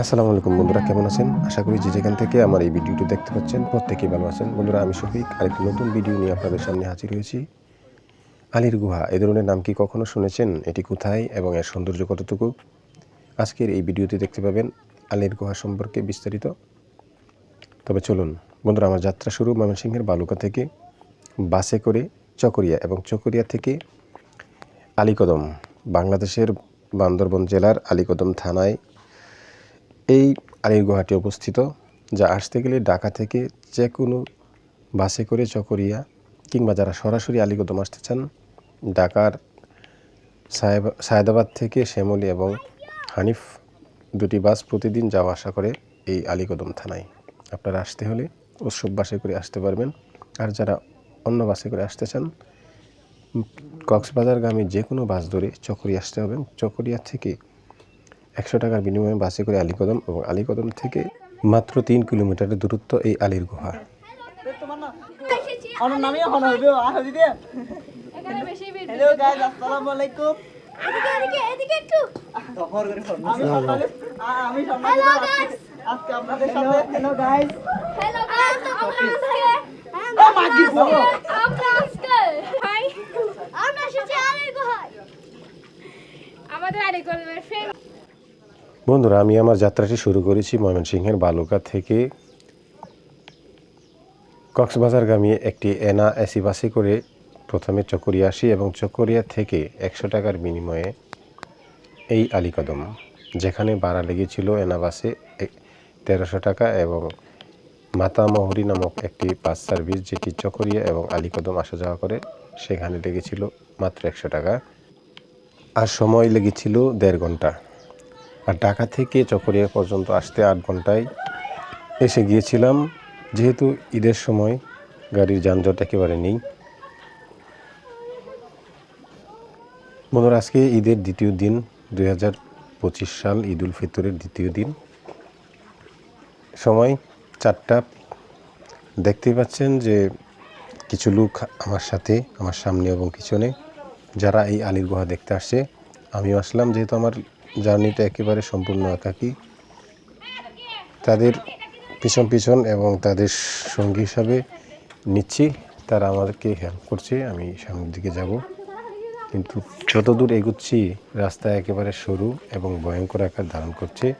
আসসালামু আলাইকুম বন্ধুরা, কেমন আছেন? আশা করি যে যেখান থেকে আমার এই ভিডিওটি দেখতে পাচ্ছেন, প্রত্যেকেই ভালো আছেন। বন্ধুরা, আমি শফিক, আরেকটি নতুন ভিডিও নিয়ে আপনাদের সামনে হাজির হয়েছি। আলীর গুহা, এ ধরনের নাম কি কখনো শুনেছেন? এটি কোথায় এবং এর সৌন্দর্য কতটুকু? আজকের এই ভিডিওতে দেখতে পাবেন আলীর গুহা সম্পর্কে বিস্তারিত। তবে চলুন, বন্ধুরা, আমার যাত্রা শুরু ময়মনসিংহের বালুকা থেকে বাসে করে চকরিয়া এবং চকরিয়া থেকে আলীকদম, বাংলাদেশের বান্দরবন জেলার আলীকদম থানায় এই আলীর গুহাটি অবস্থিত, যা আসতে গেলে ঢাকা থেকে যে কোনো বাসে করে চকরিয়া কিংবা যারা সরাসরি আলীকদম আসতে চান, ঢাকার সাহেব, সায়দাবাদ থেকে শ্যামলী এবং হানিফ দুটি বাস প্রতিদিন যাওয়া আসা করে এই আলীকদম থানায়। আপনারা আসতে হলে উৎসব বাসে করে আসতে পারবেন। আর যারা অন্য বাসে করে আসতে চান কক্সবাজারগামী যে কোনো বাস ধরে চকরিয়া আসতে হবে। চকরিয়া থেকে একশো টাকার বিনিময়ে বাসে করে আলীকদম এবং আলীকদম থেকে মাত্র তিন কিলোমিটারের দূরত্ব এই আলীর গুহা। আজকে- আপনাদের সাথে হ্যালো গাইস হ্যালো গাইস আমরা আজকে আমরা আজকে ভাই আমরা এসেছি আমাদের আরেক ফ্রেন্ড বন্ধুরা, আমি আমার যাত্রাটি শুরু করেছি ময়মনসিংহের বালুকা থেকে কক্সবাজারগামী একটি এনা এসি বাসে করে প্রথমে চকরিয়া আসি এবং চকরিয়া থেকে একশো টাকার বিনিময়ে এই আলীকদম, যেখানে ভাড়া লেগেছিল এনা বাসে তেরোশো টাকা এবং মাতামহরি নামক একটি বাস সার্ভিস, যেটি চকরিয়া এবং আলীকদম আসা যাওয়া করে, সেখানে লেগেছিল মাত্র একশো টাকা। আর সময় লেগেছিল দেড় ঘণ্টা। আর ঢাকা থেকে চকরিয়া পর্যন্ত আসতে আট ঘন্টায় এসে গিয়েছিলাম। যেহেতু ঈদের সময় গাড়ির যানজট একেবারে নেই। বন্ধুরা, আজকে ঈদের দ্বিতীয় দিন, দুই হাজার পঁচিশ সাল ঈদ উল ফিতরের দ্বিতীয় দিন। সময় চারটা। দেখতেই পাচ্ছেন যে কিছু লোক আমার সাথে, আমার সামনে এবং পিছনে, যারা এই আলীর গুহা দেখতে আসছে, আমিও আসলাম। যেহেতু আমার জার্নিটা একেবারে সম্পূর্ণ একাকী। তাদের পিছন পিছন এবং তাদের সঙ্গী হিসাবে নিচ্ছি। তারা আমাদেরকে হেল্প করছে, আমি সামনের দিকে যাব। কিন্তু যত দূর এগুচ্ছি, রাস্তা একেবারে সরু এবং ভয়ঙ্কর আকার ধারণ করছে।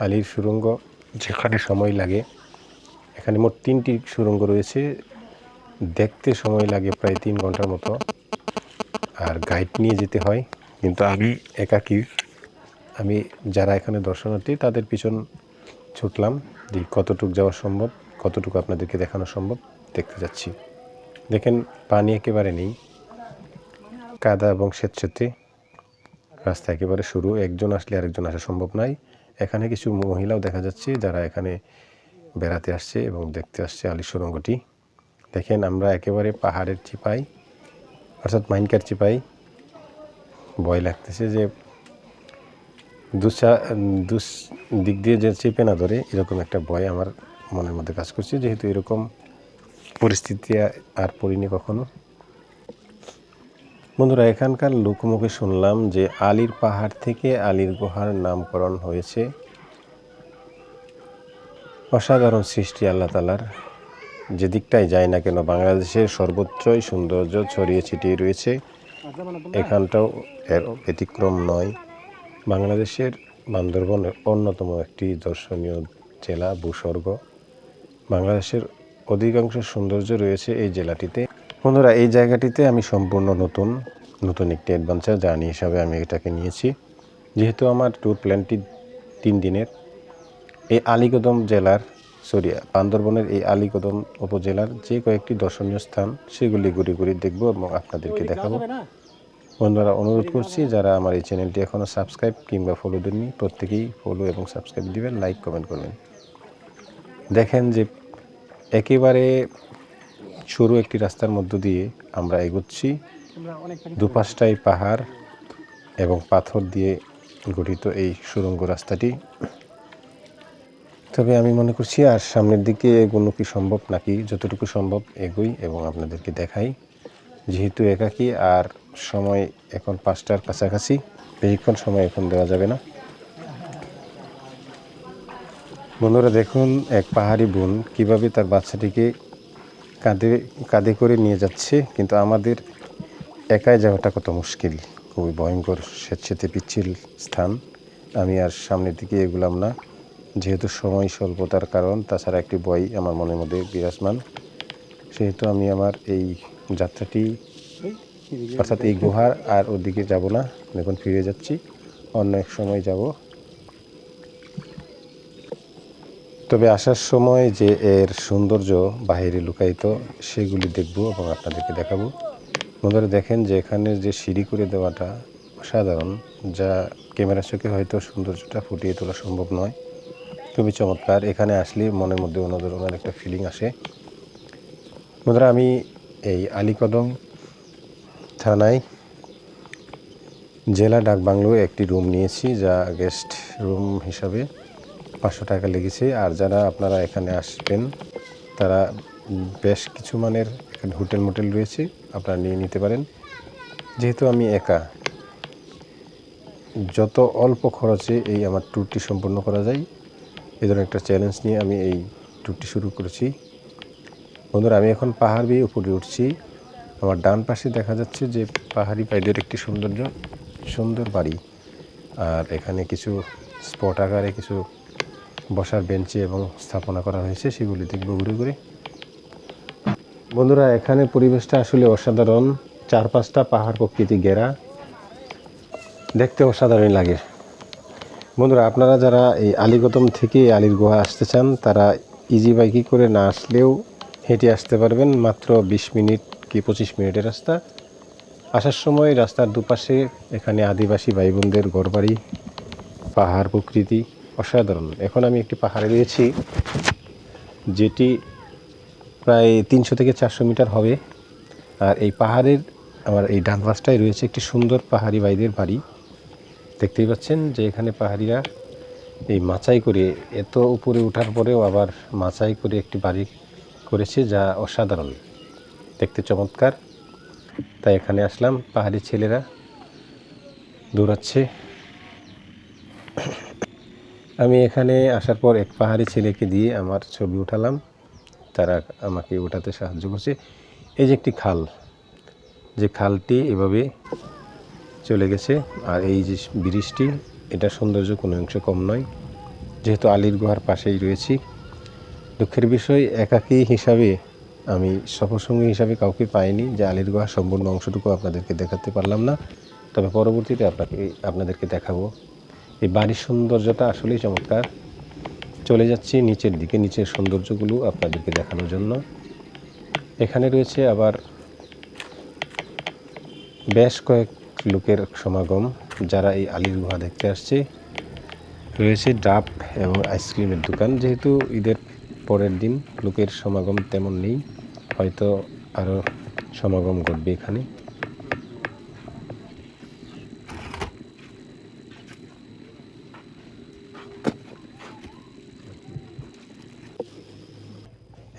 আলীর সুরঙ্গ যেখানে সময় লাগে, এখানে মোট তিনটি সুরঙ্গ রয়েছে। দেখতে সময় লাগে প্রায় তিন ঘণ্টার মতো। আর গাইড নিয়ে যেতে হয়, কিন্তু আমি একাকী। আমি যারা এখানে দর্শনার্থী, তাদের পিছন ছুটলাম যে কতটুকু যাওয়া সম্ভব, কতটুকু আপনাদেরকে দেখানো সম্ভব, দেখতে যাচ্ছি। দেখেন, পানি একেবারে নেই। কাদা এবং স্বেচ্ছাতে রাস্তা একেবারে শুরু। একজন আসলে আরেকজন আসা সম্ভব নয় এখানে কিছু মহিলাও দেখা যাচ্ছে যারা এখানে বেড়াতে আসছে এবং দেখতে আসছে আলি সুরঙ্গটি দেখেন, আমরা একেবারে পাহাড়ের চিপাই, অর্থাৎ মাইনকার চিপাই। ভয় লাগতেছে যে দুসা দুস, দিক দিয়ে যে চেপে না ধরে, এরকম একটা ভয় আমার মনের মধ্যে কাজ করছে, যেহেতু এরকম পরিস্থিতি আর পড়িনি কখনো। বন্ধুরা, এখানকার লোকমুখে শুনলাম যে আলীর পাহাড় থেকে আলীর গুহার নামকরণ হয়েছে। অসাধারণ সৃষ্টি আল্লাহ তালার যে দিকটাই যায় না কেন, বাংলাদেশের সর্বোচ্চই সৌন্দর্য ছড়িয়ে ছিটিয়ে রয়েছে। এখানটাও এর ব্যতিক্রম নয়। বাংলাদেশের বান্দরবনের অন্যতম একটি দর্শনীয় জেলা ভূস্বর্গ। বাংলাদেশের অধিকাংশ সৌন্দর্য রয়েছে এই জেলাটিতে। বন্ধুরা এই জায়গাটিতে আমি সম্পূর্ণ নতুন নতুন একটি অ্যাডভেঞ্চার জার্নি হিসাবে আমি এটাকে নিয়েছি। যেহেতু আমার ট্যুর প্ল্যানটি তিন দিনের এই আলীকদম জেলার সরি বান্দরবনের এই আলীকদম উপজেলার যে কয়েকটি দর্শনীয় স্থান সেগুলি ঘুরে ঘুরে দেখব এবং আপনাদেরকে দেখাবো। বন্ধুরা অনুরোধ করছি যারা আমার এই চ্যানেলটি এখনও সাবস্ক্রাইব কিংবা ফলো দেননি প্রত্যেকেই ফলো এবং সাবস্ক্রাইব দিবেন লাইক কমেন্ট করবেন। দেখেন যে একেবারে সরু একটি রাস্তার মধ্য দিয়ে আমরা এগোচ্ছি। দুপাশটাই পাহাড় এবং পাথর দিয়ে গঠিত এই সুড়ঙ্গ রাস্তাটি। তবে আমি মনে করছি আর সামনের দিকে এগোনো কি সম্ভব নাকি যতটুকু সম্ভব এগোই এবং আপনাদেরকে দেখাই। যেহেতু একাকী আর সময় এখন পাঁচটার কাছাকাছি, বেশিক্ষণ সময় এখন দেওয়া যাবে না। বন্ধুরা, দেখুন এক পাহাড়ি বোন কীভাবে তার বাচ্চাটিকে কাঁধে কাঁধে করে নিয়ে যাচ্ছে, কিন্তু আমাদের একাই যাওয়াটা কত মুশকিল। খুবই ভয়ঙ্কর, স্বেচ্ছেতে পিচ্ছিল স্থান। আমি আর সামনের দিকে এগুলাম না। যেহেতু সময় স্বল্পতার কারণ, তাছাড়া একটি বই আমার মনের মধ্যে বিরাজমান। সেহেতু আমি আমার এই যাত্রাটি, অর্থাৎ এই গুহার আর ওদিকে যাব না। এখন ফিরে যাচ্ছি। অন্য এক সময় যাব। তবে আসার সময় যে এর সৌন্দর্য বাইরে লুকায়িত, সেগুলি দেখব এবং আপনাদেরকে দেখাবো। বন্ধুরা, দেখেন যে এখানে যে সিঁড়ি করে দেওয়াটা অসাধারণ, যা ক্যামেরা চোখে হয়তো সৌন্দর্যটা ফুটিয়ে তোলা সম্ভব নয়। খুবই চমৎকার, এখানে আসলে মনের মধ্যে অন্যধরনের একটা ফিলিং আসে। বন্ধুরা, আমি এই আলীকদম থানায় জেলা ডাক বাংলোয় একটি রুম নিয়েছি, যা গেস্ট রুম হিসাবে পাঁচশো টাকা লেগেছে। আর যারা আপনারা এখানে আসবেন, তারা বেশ কিছু মানের এখানে হোটেল মোটেল রয়েছে, আপনারা নিয়ে নিতে পারেন। যেহেতু আমি একা, যত অল্প খরচে এই আমার ট্যুরটি সম্পন্ন করা যায় এই ধরনের একটা চ্যালেঞ্জ নিয়ে আমি এই ট্যুরটি শুরু করেছি। বন্ধুরা, আমি এখন পাহাড় বেয়ে উপরে উঠছি। আমার ডান পাশে দেখা যাচ্ছে যে পাহাড়ি পাইদের একটি সৌন্দর্য, সুন্দর বাড়ি। আর এখানে কিছু স্পট আকারে কিছু বসার বেঞ্চে এবং স্থাপনা করা হয়েছে, সেগুলি দেখব ঘুরে ঘুরে। বন্ধুরা, এখানে পরিবেশটা আসলে অসাধারণ। চার পাঁচটা পাহাড় প্রকৃতি ঘেরা। দেখতে অসাধারণ লাগে। বন্ধুরা, আপনারা যারা এই আলীগতম থেকে আলির গুহা আসতে চান, তারা ইজি বাইকি করে না আসলেও হেঁটে আসতে পারবেন মাত্র বিশ মিনিট কি পঁচিশ মিনিটের রাস্তা। আসার সময় রাস্তার দুপাশে এখানে আদিবাসী ভাই বোনদের ঘরবাড়ি, পাহাড় প্রকৃতি অসাধারণ। এখন আমি একটি পাহাড়ে রয়েছি, যেটি প্রায় তিনশো থেকে চারশো মিটার হবে। আর এই পাহাড়ের আমার এই ডান পাশটায় রয়েছে একটি সুন্দর পাহাড়ি ভাইদের বাড়ি। দেখতেই পাচ্ছেন যে এখানে পাহাড়িরা এই মাচাই করে, এত উপরে ওঠার পরেও আবার মাচাই করে একটি বাড়ি করেছে যা অসাধারণ। দেখতে চমৎকার। তাই এখানে আসলাম, পাহাড়ি ছেলেরা দৌড়াচ্ছে। আমি এখানে আসার পর এক পাহাড়ি ছেলেকে দিয়ে আমার ছবি উঠালাম। তারা আমাকে ওঠাতে সাহায্য করছে। এই যে একটি খাল, যে খালটি এভাবে চলে গেছে। আর এই যে ব্রিজটি এটা সৌন্দর্য কোনো অংশ কম নয়। যেহেতু আলির গুহার পাশেই রয়েছি দুঃখের বিষয়, একাকী হিসাবে আমি সফরসঙ্গী হিসাবে কাউকে পাইনি, যে আলির গুহার সম্পূর্ণ অংশটুকু আপনাদেরকে দেখাতে পারলাম না। তবে পরবর্তীতে আপনাকে, আপনাদেরকে দেখাবো। এই বাড়ির সৌন্দর্যটা আসলেই চমৎকার। চলে যাচ্ছি নিচের দিকে, নিচের সৌন্দর্যগুলো আপনাদেরকে দেখানোর জন্য। এখানে রয়েছে আবার বেশ কয়েক লোকের সমাগম, যারা এই আলির গুহা দেখতে আসছে। রয়েছে ডাব এবং আইসক্রিমের দোকান, যেহেতু ঈদের পরের দিন লোকের সমাগম তেমন নেই, হয়তো আরও সমাগম ঘটবে এখানে।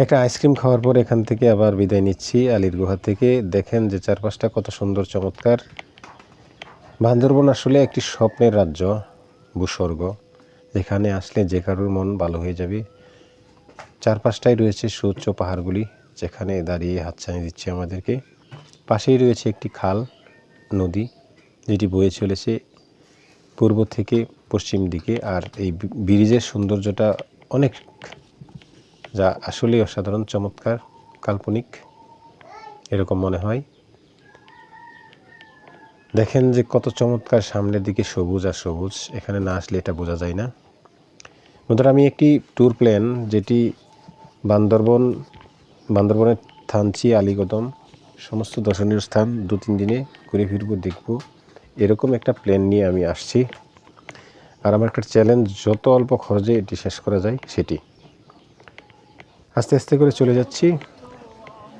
একটা আইসক্রিম খাওয়ার পর এখান থেকে আবার বিদায় নিচ্ছি আলির গুহা থেকে। দেখেন যে চারপাশটা কত সুন্দর, চমৎকার। বান্দরবন আসলে একটি স্বপ্নের রাজ্য, ভূস্বর্গ। এখানে আসলে যে কারোর মন ভালো হয়ে যাবে। চারপাশটাই রয়েছে সুউচ্চ পাহাড়গুলি, যেখানে দাঁড়িয়ে হাতছানি দিচ্ছে আমাদেরকে। পাশেই রয়েছে একটি খাল, নদী, যেটি বয়ে চলেছে পূর্ব থেকে পশ্চিম দিকে, আর এই ব্রিজের সৌন্দর্যটা অনেক যা আসলেই অসাধারণ, চমৎকার, কাল্পনিক, এরকম মনে হয়। দেখেন যে কত চমৎকার সামনের দিকে সবুজ আর সবুজ, এখানে না আসলে এটা বোঝা যায় না। বন্ধুরা, আমি একটি ট্যুর প্ল্যান, যেটি বান্দরবন, বান্দরবনের থানচি আলীগদম, সমস্ত দর্শনীয় স্থান দু, তিন দিনে ঘুরে ফিরবো, দেখব। এরকম একটা প্ল্যান নিয়ে আমি আসছি। আর আমার একটা চ্যালেঞ্জ যত অল্প খরচে এটি শেষ করা যায়, সেটি। আস্তে আস্তে করে চলে যাচ্ছি।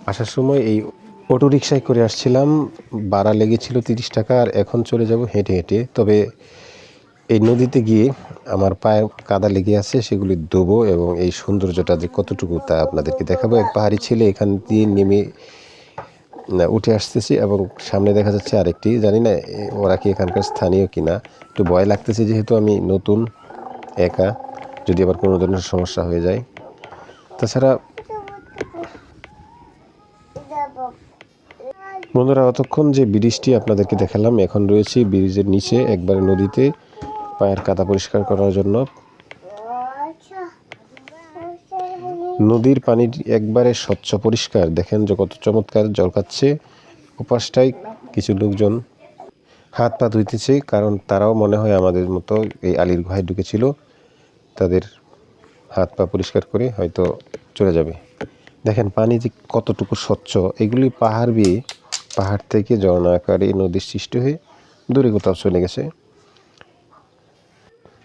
আসার সময় এই অটো রিক্সায় করে আসছিলাম। ভাড়া লেগেছিল তিরিশ টাকা, আর এখন চলে যাব হেঁটে হেঁটে। তবে এই নদীতে গিয়ে আমার পায়ে কাদা লেগে আছে, সেগুলি দেবো এবং এই সৌন্দর্যটা যে কতটুকু তা আপনাদেরকে দেখাবো। এক পাহাড়ি ছেলে এখান দিয়ে নেমে উঠে আসতেছি এবং সামনে দেখা যাচ্ছে আরেকটি। জানি না ওরা কি এখানকার স্থানীয় কিনা একটু ভয় লাগতেছে যেহেতু আমি নতুন, একা, যদি আবার কোনো ধরনের সমস্যা হয়ে যায়। তাছাড়া বন্ধুরা, অতক্ষণ যে ব্রিজটি আপনাদেরকে দেখালাম, এখন রয়েছে ব্রিজের নিচে, একবারে নদীতে। পায়ের কাদা পরিষ্কার করার জন্য। নদীর পানি একবারে স্বচ্ছ পরিষ্কার। দেখেন যে কত চমৎকার জল খাচ্ছে। উপাসটাই কিছু লোকজন হাত পা ধুইতেছে, কারণ তারাও মনে হয় আমাদের মতো এই আলির গুহায় ঢুকেছিল। তাদের হাত পা পরিষ্কার করে হয়তো চলে যাবে। দেখেন পানি যে কতটুকু স্বচ্ছ, এগুলি পাহাড় বেয়ে, পাহাড় থেকে ঝর্ণা আকারে নদীর সৃষ্টি হয়ে দূরে কোথাও চলে গেছে।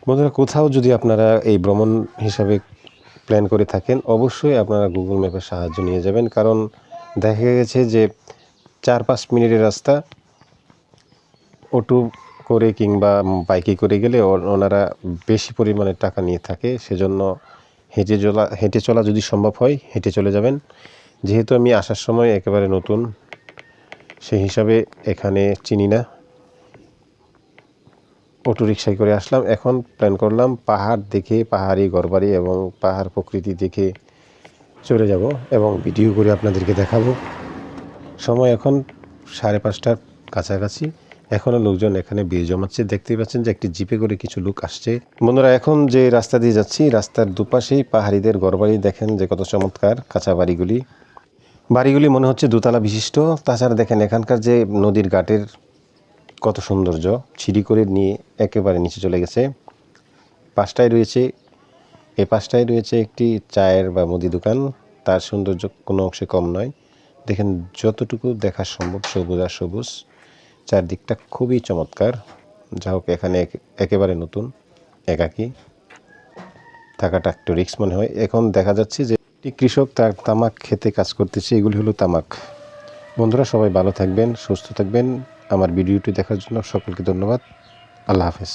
বন্ধুরা কোথাও যদি আপনারা এই ভ্রমণ হিসাবে প্ল্যান করে থাকেন, অবশ্যই আপনারা গুগল ম্যাপের সাহায্য নিয়ে যাবেন। কারণ দেখা গেছে যে চার পাঁচ মিনিটের রাস্তা অটো করে কিংবা বাইকে করে গেলে ওনারা বেশি পরিমাণে টাকা নিয়ে থাকে। সেজন্য হেঁটে চলা হেঁটে চলা যদি সম্ভব হয়, হেঁটে চলে যাবেন। যেহেতু আমি আসার সময় একেবারে নতুন, সেই হিসাবে এখানে চিনি না। অটো রিক্সায় করে আসলাম। এখন প্ল্যান করলাম পাহাড় দেখে, পাহাড়ি ঘরবাড়ি এবং পাহাড় প্রকৃতি দেখে চলে যাব এবং ভিডিও করে আপনাদেরকে দেখাবো। সময় এখন সাড়ে পাঁচটার কাছাকাছি। এখনও লোকজন এখানে ভিড় জমাচ্ছে। দেখতেই পাচ্ছেন যে একটি জিপে করে কিছু লোক আসছে। বন্ধুরা, এখন যে রাস্তা দিয়ে যাচ্ছি, রাস্তার দুপাশেই পাহাড়িদের ঘরবাড়ি। দেখেন যে কত চমৎকার কাঁচা বাড়িগুলি। বাড়িগুলি মনে হচ্ছে দোতলা বিশিষ্ট। তাছাড়া দেখেন এখানকার যে নদীর ঘাটের কত সৌন্দর্য। সিঁড়ি করে নিয়ে একেবারে নিচে চলে গেছে। পাশটায় রয়েছে এই পাশটায় রয়েছে একটি চায়ের বা মুদি দোকান। তার সৌন্দর্য কোনো অংশে কম নয়। দেখেন, যতটুকু দেখা সম্ভব সবুজ আর সবুজ। চারদিকটা খুবই চমৎকার। যা হোক, এখানে এক- একেবারে নতুন, একাকী। থাকাটা একটু রিক্স মনে হয়। এখন দেখা যাচ্ছে যে একটি কৃষক তার তামাক খেতে কাজ করতেছে। এগুলি হলো তামাক। বন্ধুরা, সবাই ভালো থাকবেন, সুস্থ থাকবেন। আমার ভিডিওটি দেখার জন্য সকলকে ধন্যবাদ। আল্লাহ হাফেজ।